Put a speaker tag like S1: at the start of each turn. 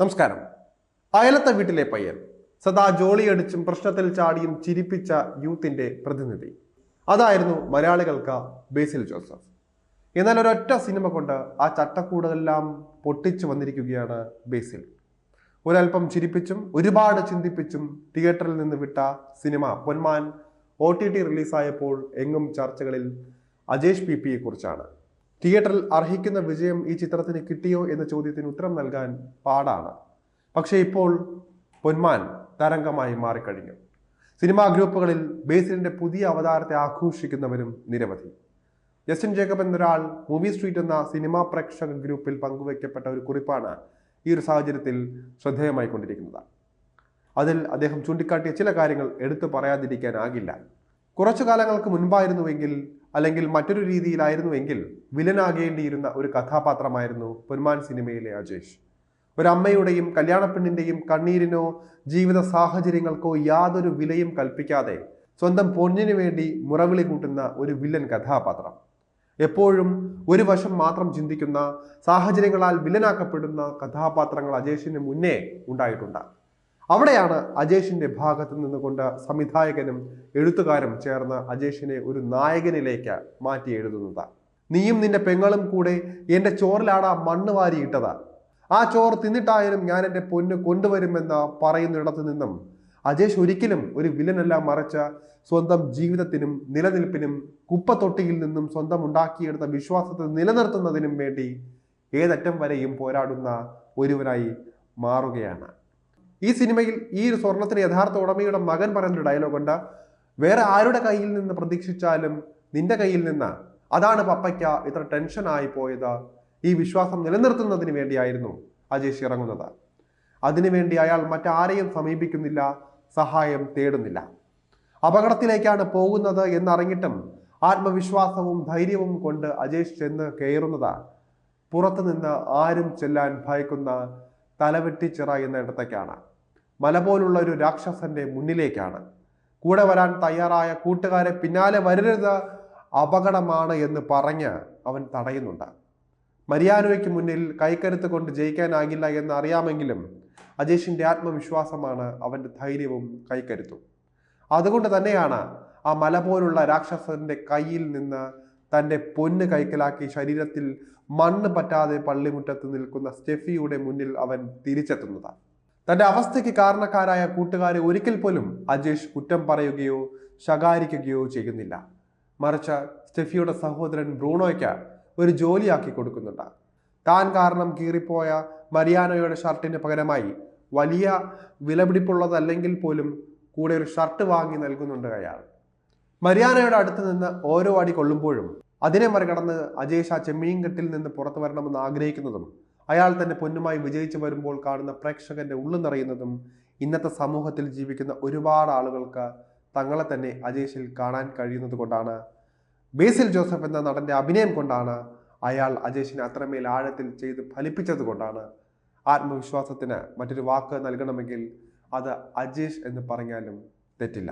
S1: നമസ്കാരം. അയലത്തെ വീട്ടിലെ പയ്യൻ സദാ ജോളിയടിച്ചും പ്രശ്നത്തിൽ ചാടിയും ചിരിപ്പിച്ച യൂത്തിന്റെ പ്രതിനിധി. അതായിരുന്നു മലയാളികൾക്ക് ബേസിൽ ജോസഫ്. എന്നാൽ ഒരൊറ്റ സിനിമ കൊണ്ട് ആ ചട്ടക്കൂടെല്ലാം പൊട്ടിച്ചു വന്നിരിക്കുകയാണ് ബേസിൽ. ഒരൽപ്പം ചിരിപ്പിച്ചും ഒരുപാട് ചിന്തിപ്പിച്ചും തിയേറ്ററിൽ നിന്ന് വിട്ട cinema Ponman O T T റിലീസായപ്പോൾ എങ്ങും ചർച്ചകളിൽ അജേഷ് പി പിയെ കുറിച്ചാണ് തിയേറ്ററിൽ അർഹിക്കുന്ന വിജയം ഈ ചിത്രത്തിന് കിട്ടിയോ എന്ന ചോദ്യത്തിന് ഉത്തരം നൽകാൻ പാടാണ്. പക്ഷേ ഇപ്പോൾ പൊന്മാൻ തരംഗമായി മാറിക്കഴിഞ്ഞു. സിനിമാ ഗ്രൂപ്പുകളിൽ ബേസിലിന്റെ പുതിയ അവതാരത്തെ ആഘോഷിക്കുന്നവരും നിരവധി. ജസ്റ്റിൻ ജേക്കബ് എന്നൊരാൾ മൂവി സ്ട്രീറ്റ് എന്ന സിനിമാ പ്രേക്ഷക ഗ്രൂപ്പിൽ പങ്കുവയ്ക്കപ്പെട്ട ഒരു കുറിപ്പാണ് ഈ ഒരു സാഹചര്യത്തിൽ ശ്രദ്ധേയമായി കൊണ്ടിരിക്കുന്നത്. അതിൽ അദ്ദേഹം ചൂണ്ടിക്കാട്ടിയ ചില കാര്യങ്ങൾ എടുത്തു പറയാതിരിക്കാനാകില്ല കുറച്ചു കാലങ്ങൾക്ക് മുൻപായിരുന്നുവെങ്കിൽ അല്ലെങ്കിൽ മറ്റൊരു രീതിയിലായിരുന്നുവെങ്കിൽ വില്ലനാകേണ്ടിയിരുന്ന ഒരു കഥാപാത്രമായിരുന്നു പൊന്മാൻ സിനിമയിലെ അജേഷ്. ഒരമ്മയുടെയും കല്യാണപ്പെണ്ണിന്റെയും കണ്ണീരിനോ ജീവിത സാഹചര്യങ്ങൾക്കോ യാതൊരു വിലയും കൽപ്പിക്കാതെ സ്വന്തം പൊന്നിനു വേണ്ടി മുറവിളി കൂട്ടുന്ന ഒരു വില്ലൻ കഥാപാത്രം. എപ്പോഴും ഒരു വശം മാത്രം ചിന്തിക്കുന്ന സാഹചര്യങ്ങളാൽ വില്ലനാക്കപ്പെടുന്ന കഥാപാത്രങ്ങൾ അജേഷിന് മുന്നേ ഉണ്ടായിട്ടുണ്ട്. അവിടെയാണ് അജേഷിന്റെ ഭാഗത്ത് നിന്നുകൊണ്ട് സംവിധായകനും എഴുത്തുകാരും ചേർന്ന് അജേഷിനെ ഒരു നായകനിലേക്ക് മാറ്റി എഴുതുന്നത്. നീയും നിന്റെ പെങ്ങളും കൂടെ എന്റെ ചോറിലാടാ മണ്ണ് വാരിയിട്ടത്. ആ ചോറ് തിന്നിട്ടായാലും ഞാൻ എന്റെ പൊന്ന് കൊണ്ടുവരുമെന്ന് പറയുന്നിടത്തു നിന്നും അജേഷ് ഒരിക്കലും ഒരു വില്ലനല്ല മറച്ച് സ്വന്തം ജീവിതത്തിനും നിലനിൽപ്പിനും കുപ്പത്തൊട്ടിയിൽ നിന്നും സ്വന്തം ഉണ്ടാക്കിയെടുത്ത വിശ്വാസത്തെ നിലനിർത്തുന്നതിനും വേണ്ടി ഏതറ്റം വരെയും പോരാടുന്ന ഒരുവനായി മാറുകയാണ്. ഈ സിനിമയിൽ ഈ ഒരു സ്വർണത്തിന് യഥാർത്ഥ ഉടമയുടെ മകൻ പറയുന്നൊരു ഡയലോഗുണ്ട് വേറെ ആരുടെ കയ്യിൽ നിന്ന് പ്രതീക്ഷിച്ചാലും നിന്റെ കയ്യിൽ നിന്ന് അതാണ് പപ്പയ്ക്ക ഇത്ര ടെൻഷനായി പോയത്. ഈ വിശ്വാസം നിലനിർത്തുന്നതിന് വേണ്ടിയായിരുന്നു അജേഷ് ഇറങ്ങുന്നത്. അതിനുവേണ്ടി അയാൾ മറ്റാരെയും സമീപിക്കുന്നില്ല സഹായം തേടുന്നില്ല. അപകടത്തിലേക്കാണ് പോകുന്നത് എന്നറിഞ്ഞിട്ടും ആത്മവിശ്വാസവും ധൈര്യവും കൊണ്ട് അജേഷ് ചെന്ന് കയറുന്നത്. പുറത്തുനിന്ന് ആരും ചെല്ലാൻ ഭയക്കുന്ന തലവെട്ടിച്ചിറ എന്ന ഇടത്തേക്കാണ്. മല പോലുള്ള ഒരു രാക്ഷസന്റെ മുന്നിലേക്കാണ്. കൂടെ വരാൻ തയ്യാറായ കൂട്ടുകാരെ പിന്നാലെ വരരുത് അപകടമാണ് എന്ന് പറഞ്ഞ് അവൻ തടയുന്നുണ്ട്. മരിയാനോയ്ക്ക് മുന്നിൽ കൈക്കരുത്ത് കൊണ്ട് ജയിക്കാനാകില്ല എന്ന് അറിയാമെങ്കിലും അജേഷിന്റെ ആത്മവിശ്വാസമാണ് അവന്റെ ധൈര്യവും കൈക്കരുത്തും. അതുകൊണ്ട് തന്നെയാണ് ആ മല പോലുള്ള രാക്ഷസന്റെ കയ്യിൽ നിന്ന് തന്റെ പൊന്ന് കൈക്കലാക്കി ശരീരത്തിൽ മണ്ണ് പറ്റാതെ പള്ളിമുറ്റത്ത് നിൽക്കുന്ന സ്റ്റെഫിയുടെ മുന്നിൽ അവൻ തിരിച്ചെത്തുന്നത്. തന്റെ അവസ്ഥയ്ക്ക് കാരണക്കാരായ കൂട്ടുകാരെ ഒരിക്കൽ പോലും അജേഷ് കുറ്റം പറയുകയോ ശകാരിക്കുകയോ ചെയ്യുന്നില്ല. മറിച്ച് സ്റ്റെഫിയുടെ സഹോദരൻ ബ്രൂണോയ്ക്ക് ഒരു ജോലിയാക്കി കൊടുക്കുന്നുണ്ട്. താൻ കാരണം കീറിപ്പോയ മരിയാനോയുടെ ഷർട്ടിന് പകരമായി വലിയ വിലപിടിപ്പുള്ളതല്ലെങ്കിൽ പോലും കൂടെ ഒരു ഷർട്ട് വാങ്ങി നൽകുന്നുണ്ട് അയാൾ. മരിയാനയുടെ അടുത്ത് നിന്ന് ഓരോ അടി കൊള്ളുമ്പോഴും അതിനെ മറികടന്ന് അജേഷ് ആ ചെമ്മീൻകെട്ടിൽ നിന്ന് പുറത്തു വരണമെന്ന് ആഗ്രഹിക്കുന്നതും അയാൾ തന്നെ പൊന്നുമായി വിജയിച്ചു വരുമ്പോൾ കാണുന്ന പ്രേക്ഷകന്റെ ഉള്ളു നിറയുന്നതും ഇന്നത്തെ സമൂഹത്തിൽ ജീവിക്കുന്ന ഒരുപാട് ആളുകൾക്ക് തങ്ങളെ തന്നെ അജേഷിൽ കാണാൻ കഴിയുന്നത് കൊണ്ടാണ്. ബേസിൽ ജോസഫ് എന്ന നടന്റെ അഭിനയം കൊണ്ടാണ് അയാൾ അജേഷിനെ അത്രമേൽ ആഴത്തിൽ ചെയ്ത് ഫലിപ്പിച്ചത് കൊണ്ടാണ്. ആത്മവിശ്വാസത്തിന് മറ്റൊരു വാക്ക് നൽകണമെങ്കിൽ അത് അജേഷ് എന്ന് പറഞ്ഞാലും തെറ്റില്ല.